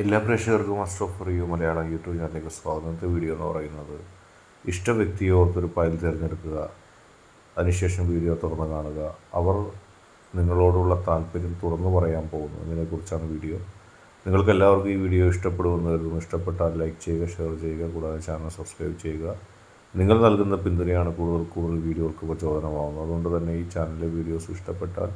എല്ലാ പ്രേക്ഷകർക്കും master of റിയൂ മലയാളം യൂട്യൂബ് ചാനലിലേക്ക് സ്വാഗതം. ഇന്നത്തെ വീഡിയോ എന്ന് പറയുന്നത് ഇഷ്ട വ്യക്തിയെ ഓർത്തൊരു ഫയൽ തിരഞ്ഞെടുക്കുക അതിനുശേഷം വീഡിയോ തുറന്ന് കാണുക. അവർ നിങ്ങളോടുള്ള താല്പര്യം തുറന്നു പറയാൻ പോകുന്നു. അതിനെക്കുറിച്ചാണ് വീഡിയോ. നിങ്ങൾക്ക് എല്ലാവർക്കും ഈ വീഡിയോ ഇഷ്ടപ്പെടുമെന്ന് കരുതുന്നു. ഇഷ്ടപ്പെട്ടാൽ ലൈക്ക് ചെയ്യുക ഷെയർ ചെയ്യുക കൂടാതെ ചാനൽ സബ്സ്ക്രൈബ് ചെയ്യുക. നിങ്ങൾ നൽകുന്ന പിന്തുണയാണ് കൂടുതൽ കൂടുതൽ വീഡിയോകൾക്ക് പ്രചോദനമാകുന്നത് അതുകൊണ്ട് തന്നെ ഈ ചാനലിലെ വീഡിയോസ് ഇഷ്ടപ്പെട്ടാൽ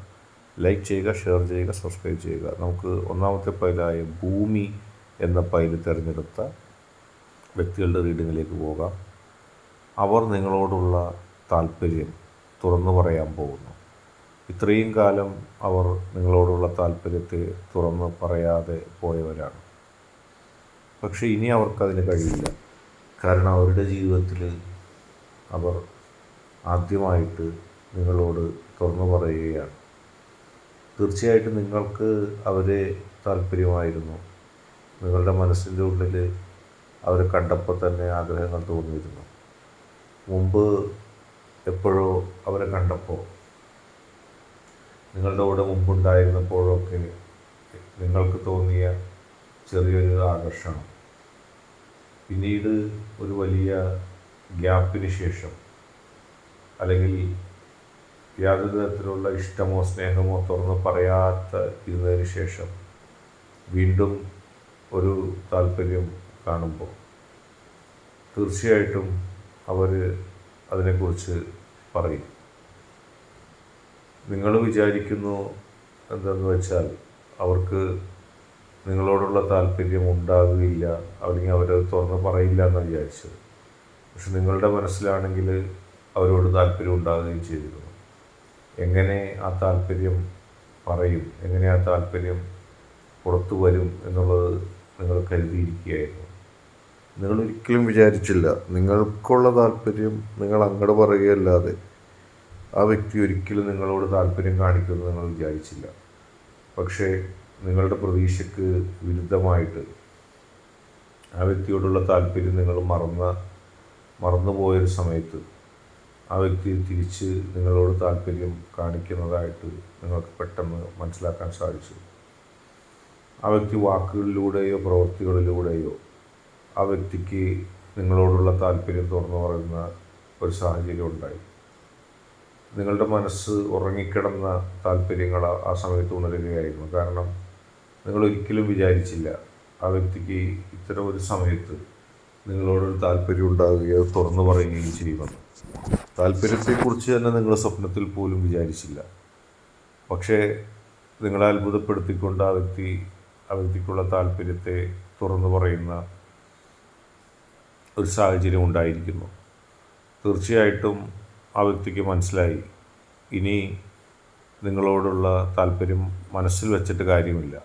ലൈക്ക് ചെയ്യുക ഷെയർ ചെയ്യുക സബ്സ്ക്രൈബ് ചെയ്യുക. നമുക്ക് ഒന്നാമത്തെ പൈലായ ഭൂമി എന്ന പൈൽ തിരഞ്ഞെടുത്ത വ്യക്തികളുടെ റീഡിങ്ങിലേക്ക് പോകാം. അവർ നിങ്ങളോടുള്ള താല്പര്യം തുറന്നു പറയാൻ പോകുന്നു. ഇത്രയും കാലം അവർ നിങ്ങളോടുള്ള താല്പര്യത്തെ തുറന്ന് പറയാതെ പോയവരാണ്. പക്ഷേ ഇനി അവർക്കതിന് കഴിയില്ല. കാരണം അവരുടെ ജീവിതത്തിൽ അവർ ആദ്യമായിട്ട് നിങ്ങളോട് തുറന്നു പറയുകയാണ്. തീർച്ചയായിട്ടും നിങ്ങൾക്ക് അവരെ താല്പര്യമായിരുന്നു. നിങ്ങളുടെ മനസ്സിന്റെ ഉള്ളിൽ അവരെ കണ്ടപ്പോൾ തന്നെ ആഗ്രഹങ്ങൾ തോന്നിയിരുന്നു. മുമ്പ് എപ്പോഴോ അവരെ കണ്ടപ്പോൾ നിങ്ങളുടെ കൂടെ മുമ്പുണ്ടായിരുന്നപ്പോഴൊക്കെ നിങ്ങൾക്ക് തോന്നിയ ചെറിയൊരു ആകർഷണം. പിന്നീട് ഒരു വലിയ ഗ്യാപ്പിന് ശേഷം അല്ലെങ്കിൽ യാതൊരു തരത്തിലുള്ള ഇഷ്ടമോ സ്നേഹമോ തുറന്ന് പറയാത്ത ഇരുന്നതിന് ശേഷം വീണ്ടും ഒരു താല്പര്യം കാണുമ്പോൾ തീർച്ചയായിട്ടും അവർ അതിനെക്കുറിച്ച് പറയും. നിങ്ങൾ വിചാരിക്കുന്നു എന്തെന്ന് വെച്ചാൽ അവർക്ക് നിങ്ങളോടുള്ള താല്പര്യം ഉണ്ടാകുകയില്ല അല്ലെങ്കിൽ അവരത് തുറന്ന് പറയില്ല എന്ന് വിചാരിച്ചത്. പക്ഷെ നിങ്ങളുടെ മനസ്സിലാണെങ്കിൽ അവരോട് താല്പര്യം ഉണ്ടാകുകയും ചെയ്തിരുന്നു. എങ്ങനെ ആ താല്പര്യം പറയും? എങ്ങനെ ആ താല്പര്യം പുറത്തു വരും എന്നുള്ളത് നിങ്ങൾ കരുതിയിരിക്കുകയായിരുന്നു. നിങ്ങൾ ഒരിക്കലും വിചാരിച്ചില്ല. നിങ്ങൾക്കുള്ള താല്പര്യം നിങ്ങൾ അങ്ങോട്ട് പറയുകയല്ലാതെ ആ വ്യക്തി ഒരിക്കലും നിങ്ങളോട് താല്പര്യം കാണിക്കുമെന്ന് നിങ്ങൾ വിചാരിച്ചില്ല. പക്ഷേ നിങ്ങളുടെ പ്രതീക്ഷയ്ക്ക് വിരുദ്ധമായിട്ട് ആ വ്യക്തിയോടുള്ള താല്പര്യം നിങ്ങൾ മറന്ന മറന്നുപോയൊരു സമയത്ത് ആ വ്യക്തി തിരിച്ച് നിങ്ങളോട് താല്പര്യം കാണിക്കുന്നതായിട്ട് നിങ്ങൾക്ക് പെട്ടെന്ന് മനസ്സിലാക്കാൻ സാധിച്ചു. ആ വ്യക്തി വാക്കുകളിലൂടെയോ പ്രവൃത്തികളിലൂടെയോ ആ വ്യക്തിക്ക് നിങ്ങളോടുള്ള താല്പര്യം തുറന്നു പറയുന്ന ഒരു സാഹചര്യം ഉണ്ടായി. നിങ്ങളുടെ മനസ്സ് ഉറങ്ങിക്കിടന്ന താല്പര്യങ്ങൾ ആ- സമയത്ത് ഉണരുകയായിരുന്നു. കാരണം നിങ്ങൾ ഒരിക്കലും വിചാരിച്ചില്ല ആ വ്യക്തിക്ക് ഇത്തരം ഒരു സമയത്ത് നിങ്ങളോടൊരു താല്പര്യം ഉണ്ടാവുകയോ തുറന്നു പറയുകയും ചെയ്യുമെന്ന്. താല്പര്യത്തെക്കുറിച്ച് തന്നെ നിങ്ങൾ സ്വപ്നത്തിൽ പോലും വിചാരിച്ചില്ല. പക്ഷേ നിങ്ങളെ അത്ഭുതപ്പെടുത്തിക്കൊണ്ട് ആ വ്യക്തി ആ വ്യക്തിക്കുള്ള താല്പര്യത്തെ തുറന്നു പറയുന്ന ഒരു സാഹചര്യം ഉണ്ടായിരിക്കുന്നു. തീർച്ചയായിട്ടും ആ വ്യക്തിക്ക് മനസ്സിലായി. ഇനി നിങ്ങളോടുള്ള താല്പര്യം മനസ്സിൽ വെച്ചിട്ട് കാര്യമില്ല.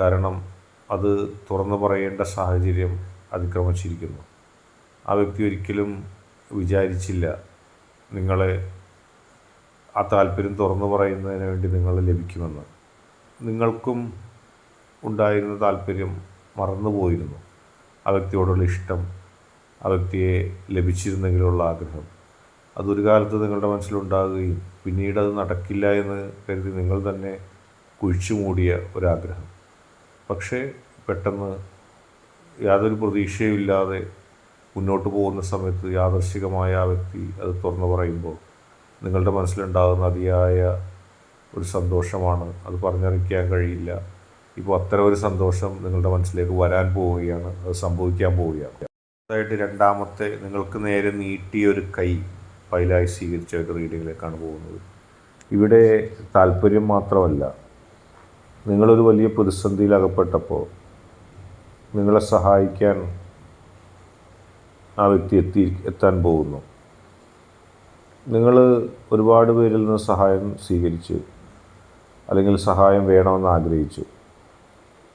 കാരണം അത് തുറന്നു പറയേണ്ട സാഹചര്യം അതിക്രമിച്ചിരിക്കുന്നു. ആ വ്യക്തി ഒരിക്കലും വിചാരിച്ചില്ല. നിങ്ങളെ ആ താല്പര്യം തുറന്നു പറയുന്നതിന് വേണ്ടി നിങ്ങൾ ലഭിക്കുമെന്ന്. നിങ്ങൾക്കും ഉണ്ടായിരുന്ന താല്പര്യം മറന്നുപോയിരുന്നു. ആ വ്യക്തിയോടുള്ള ഇഷ്ടം ആ വ്യക്തിയെ ലഭിച്ചിരുന്നെങ്കിലുള്ള ആഗ്രഹം. അതൊരു കാലത്ത് നിങ്ങളുടെ മനസ്സിലുണ്ടാകുകയും പിന്നീട് അത് നടക്കില്ല എന്ന് കരുതി നിങ്ങൾ തന്നെ കുഴിച്ചു മൂടിയ ഒരാഗ്രഹം. പക്ഷേ പെട്ടെന്ന് യാതൊരു പ്രതീക്ഷയുമില്ലാതെ മുന്നോട്ട് പോകുന്ന സമയത്ത് യാദർശികമായ ആ വ്യക്തി അത് തുറന്നു പറയുമ്പോൾ നിങ്ങളുടെ മനസ്സിലുണ്ടാകുന്ന അതിയായ ഒരു സന്തോഷമാണ്. അത് പറഞ്ഞറിയിക്കാൻ കഴിയില്ല. ഇപ്പോൾ അത്തരം ഒരു സന്തോഷം നിങ്ങളുടെ മനസ്സിലേക്ക് വരാൻ പോവുകയാണ്. അത് സംഭവിക്കാൻ പോവുകയാണ്. അതായിട്ട് രണ്ടാമത്തെ നിങ്ങൾക്ക് നേരെ നീട്ടിയൊരു കൈ ഫയലായി സ്വീകരിച്ച ഒരു റീഡിങ്ങിലേക്കാണ് പോകുന്നത്. ഇവിടെ താല്പര്യം മാത്രമല്ല നിങ്ങളൊരു വലിയ പ്രതിസന്ധിയിൽ അകപ്പെട്ടപ്പോൾ നിങ്ങളെ സഹായിക്കാൻ ആ വ്യക്തി എത്തി എത്താൻ പോകുന്നു. നിങ്ങൾ ഒരുപാട് പേരിൽ നിന്ന് സഹായം സ്വീകരിച്ചു അല്ലെങ്കിൽ സഹായം വേണമെന്ന് ആഗ്രഹിച്ചു.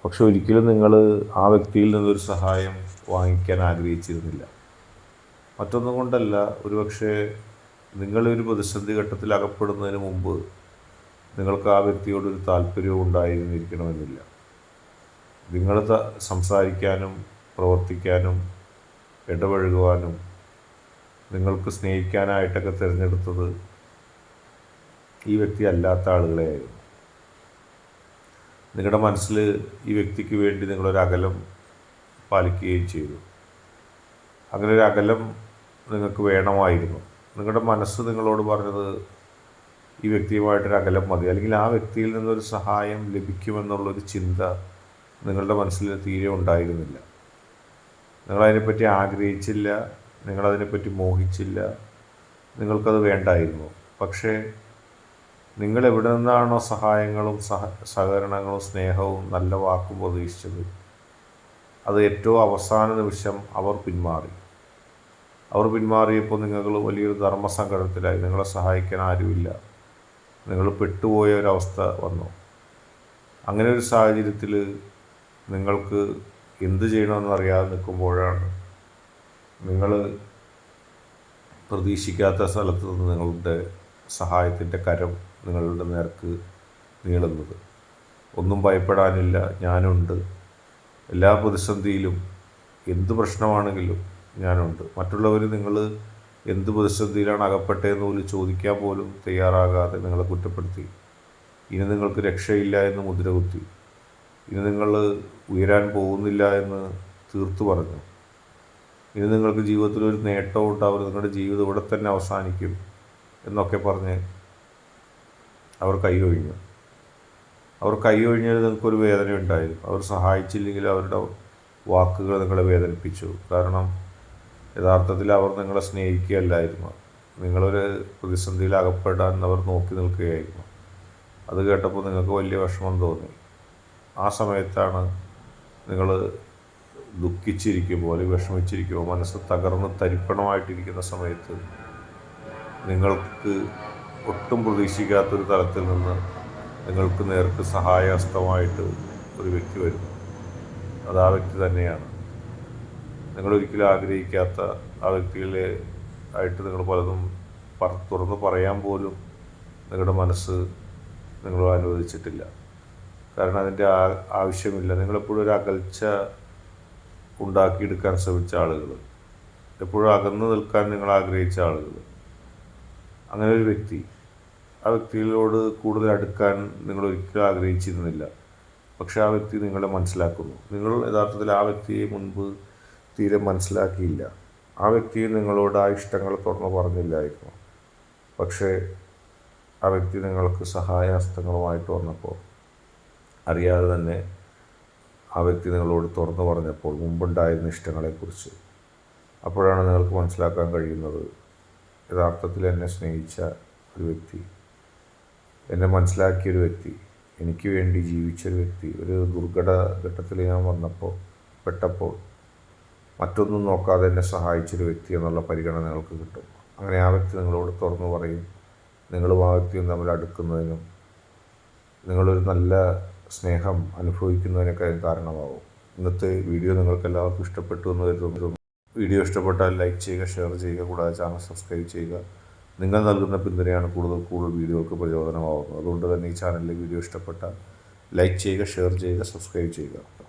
പക്ഷെ ഒരിക്കലും നിങ്ങൾ ആ വ്യക്തിയിൽ നിന്നൊരു സഹായം വാങ്ങിക്കാൻ ആഗ്രഹിച്ചിരുന്നില്ല. മറ്റൊന്നും കൊണ്ടല്ല ഒരുപക്ഷെ നിങ്ങളൊരു പ്രതിസന്ധി ഘട്ടത്തിൽ അകപ്പെടുന്നതിന് മുമ്പ് നിങ്ങൾക്ക് ആ വ്യക്തിയോടൊരു താല്പര്യവും ഉണ്ടായിരുന്നിരിക്കണമെന്നില്ല. നിങ്ങൾ സംസാരിക്കാനും പ്രവർത്തിക്കാനും ഇടപഴകുവാനും നിങ്ങൾക്ക് സ്നേഹിക്കാനായിട്ടൊക്കെ തിരഞ്ഞെടുത്തത് ഈ വ്യക്തി അല്ലാത്ത ആളുകളെയായിരുന്നു. നിങ്ങളുടെ മനസ്സിൽ ഈ വ്യക്തിക്ക് വേണ്ടി നിങ്ങളൊരു അകലം പാലിക്കുകയും ചെയ്തു. അങ്ങനെ ഒരു അകലം നിങ്ങൾക്ക് വേണമായിരുന്നു. നിങ്ങളുടെ മനസ്സ് നിങ്ങളോട് പറഞ്ഞത് ഈ വ്യക്തിയുമായിട്ടൊരു അകലം മതി. അല്ലെങ്കിൽ ആ വ്യക്തിയിൽ നിന്നൊരു സഹായം ലഭിക്കുമെന്നുള്ളൊരു ചിന്ത നിങ്ങളുടെ മനസ്സിൽ തീരെ ഉണ്ടായിരുന്നില്ല. നിങ്ങളതിനെപ്പറ്റി ആഗ്രഹിച്ചില്ല നിങ്ങളതിനെപ്പറ്റി മോഹിച്ചില്ല. നിങ്ങൾക്കത് വേണ്ടായിരുന്നു. പക്ഷേ നിങ്ങൾ എവിടെ നിന്നാണോ സഹായങ്ങളും സഹ സഹകരണങ്ങളും സ്നേഹവും നല്ല വാക്കും പ്രതീക്ഷിച്ചത്? അത് ഏറ്റവും അവസാന നിമിഷം അവർ പിന്മാറി. അവർ പിന്മാറിയപ്പോൾ നിങ്ങൾ വലിയൊരു ധർമ്മസങ്കടത്തിലായി. നിങ്ങളെ സഹായിക്കാൻ ആരുമില്ല. നിങ്ങൾ പെട്ടുപോയ ഒരവസ്ഥ വന്നു. അങ്ങനെ ഒരു സാഹചര്യത്തിൽ നിങ്ങൾക്ക് എന്ത് ചെയ്യണമെന്ന് അറിയാതെ നിൽക്കുമ്പോഴാണ് നിങ്ങൾ പ്രതീക്ഷിക്കാത്ത സ്ഥലത്ത് നിന്ന് നിങ്ങളുടെ സഹായത്തിന്റെ കരം നിങ്ങളുടെ നേർക്ക് നീളുന്നത്. ഒന്നും ഭയപ്പെടാനില്ല. ഞാനുണ്ട്. എല്ലാ പ്രതിസന്ധിയിലും എന്ത് പ്രശ്നമാണെങ്കിലും ഞാനുണ്ട്. മറ്റുള്ളവർ നിങ്ങൾ എന്ത് പ്രതിസന്ധിയിലാണ് അകപ്പെട്ടതെന്ന് പോലും ചോദിക്കാൻ പോലും തയ്യാറാകാതെ നിങ്ങളെ കുറ്റപ്പെടുത്തി. ഇനി നിങ്ങൾക്ക് രക്ഷയില്ല എന്ന് മുദ്ര കുത്തി ഇനി നിങ്ങൾ ഉയരാൻ പോകുന്നില്ല എന്ന് തീർത്തു പറഞ്ഞു. ഇനി നിങ്ങൾക്ക് ജീവിതത്തിൽ ഒരു നേട്ടവും ഉണ്ടാവില്ല നിങ്ങളുടെ ജീവിതം ഇവിടെ തന്നെ അവസാനിക്കും എന്നൊക്കെ പറഞ്ഞ് അവർ കൈയൊഴിഞ്ഞു അവർ കൈയൊഴിഞ്ഞതിൽ നിങ്ങൾക്കൊരു വേദന ഉണ്ടായിരുന്നു. അവർ സഹായിച്ചില്ലെങ്കിൽ അവരുടെ വാക്കുകൾ നിങ്ങളെ വേദനിപ്പിച്ചു. കാരണം യഥാർത്ഥത്തിൽ അവർ നിങ്ങളെ സ്നേഹിക്കുകയല്ലായിരുന്നു. നിങ്ങളൊരു പ്രതിസന്ധിയിൽ അകപ്പെടാൻ അവർ നോക്കി നിൽക്കുകയായിരുന്നു. അത് കേട്ടപ്പോൾ നിങ്ങൾക്ക് വലിയ വിഷമം തോന്നി. ആ സമയത്താണ് നിങ്ങൾ ദുഃഖിച്ചിരിക്കുമ്പോൾ അല്ലെങ്കിൽ വിഷമിച്ചിരിക്കുമ്പോൾ മനസ്സ് തകർന്ന് തരിപ്പണമായിട്ടിരിക്കുന്ന സമയത്ത് നിങ്ങൾക്ക് ഒട്ടും പ്രതീക്ഷിക്കാത്തൊരു തലത്തിൽ നിന്ന് നിങ്ങൾക്ക് നേർക്ക് സഹായഹസ്തമായിട്ട് ഒരു വ്യക്തി വരുന്നു. അത് ആ വ്യക്തി തന്നെയാണ്. നിങ്ങളൊരിക്കലും ആഗ്രഹിക്കാത്ത ആ വ്യക്തികളെ ആയിട്ട് നിങ്ങൾ പലതും തുറന്ന് പറയാൻ പോലും നിങ്ങളുടെ മനസ്സ് നിങ്ങൾ അനുവദിച്ചിട്ടില്ല. കാരണം അതിന്റെ ആവശ്യമില്ല. നിങ്ങളെപ്പോഴും ഒരു അകൽച്ച ഉണ്ടാക്കിയെടുക്കാൻ ശ്രമിച്ച ആളുകൾ. എപ്പോഴും അകന്നു നിൽക്കാൻ നിങ്ങൾ ആഗ്രഹിച്ച ആളുകൾ. അങ്ങനെ ഒരു വ്യക്തി ആ വ്യക്തികളോട് കൂടുതൽ അടുക്കാൻ നിങ്ങൾ ഒരിക്കലും ആഗ്രഹിച്ചിരുന്നില്ല. പക്ഷെ ആ വ്യക്തി നിങ്ങളെ മനസ്സിലാക്കുന്നു. നിങ്ങൾ യഥാർത്ഥത്തിൽ ആ വ്യക്തിയെ മുൻപ് തീരെ മനസ്സിലാക്കിയില്ല. ആ വ്യക്തി നിങ്ങളോട് ആ ഇഷ്ടങ്ങൾ തുറന്നു പറഞ്ഞില്ലായിരുന്നു. പക്ഷേ ആ വ്യക്തി നിങ്ങൾക്ക് സഹായഹസ്തങ്ങളുമായിട്ട് വന്നപ്പോൾ അറിയാതെ തന്നെ ആ വ്യക്തി നിങ്ങളോട് തുറന്നു പറഞ്ഞപ്പോൾ മുമ്പുണ്ടായിരുന്ന ഇഷ്ടങ്ങളെക്കുറിച്ച് അപ്പോഴാണ് നിങ്ങൾക്ക് മനസ്സിലാക്കാൻ കഴിയുന്നത്. യഥാർത്ഥത്തിൽ എന്നെ സ്നേഹിച്ച ഒരു വ്യക്തി എന്നെ മനസ്സിലാക്കിയൊരു വ്യക്തി എനിക്ക് വേണ്ടി ജീവിച്ചൊരു വ്യക്തി ഒരു ദുർഘട ഘട്ടത്തിൽ ഞാൻ വന്നപ്പോൾ പെട്ടപ്പോൾ മറ്റൊന്നും നോക്കാതെ എന്നെ സഹായിച്ചൊരു വ്യക്തി എന്നുള്ള പരിഗണന നിങ്ങൾക്ക് കിട്ടും. അങ്ങനെ ആ വ്യക്തി നിങ്ങളോട് തുറന്നു പറയും. നിങ്ങളും ആ വ്യക്തിയും തമ്മിൽ അടുക്കുന്നതിനും നിങ്ങളൊരു നല്ല സ്നേഹം അനുഭവിക്കുന്നതിനൊക്കെ കാരണമാകും ഇന്നത്തെ വീഡിയോ നിങ്ങൾക്ക് എല്ലാവർക്കും ഇഷ്ടപ്പെട്ടു എന്ന് കരുതുന്നു. വീഡിയോ ഇഷ്ടപ്പെട്ടാൽ ലൈക്ക് ചെയ്യുക ഷെയർ ചെയ്യുക കൂടാതെ ചാനൽ സബ്സ്ക്രൈബ് ചെയ്യുക. നിങ്ങൾ നൽകുന്ന പിന്തുണയാണ് കൂടുതൽ കൂടുതൽ വീഡിയോകൾക്ക് പ്രചോദനമാകുന്നത് അതുകൊണ്ട് തന്നെ ഈ ചാനലിലെ വീഡിയോ ഇഷ്ടപ്പെട്ടാൽ ലൈക്ക് ചെയ്യുക ഷെയർ ചെയ്യുക സബ്സ്ക്രൈബ് ചെയ്യുക.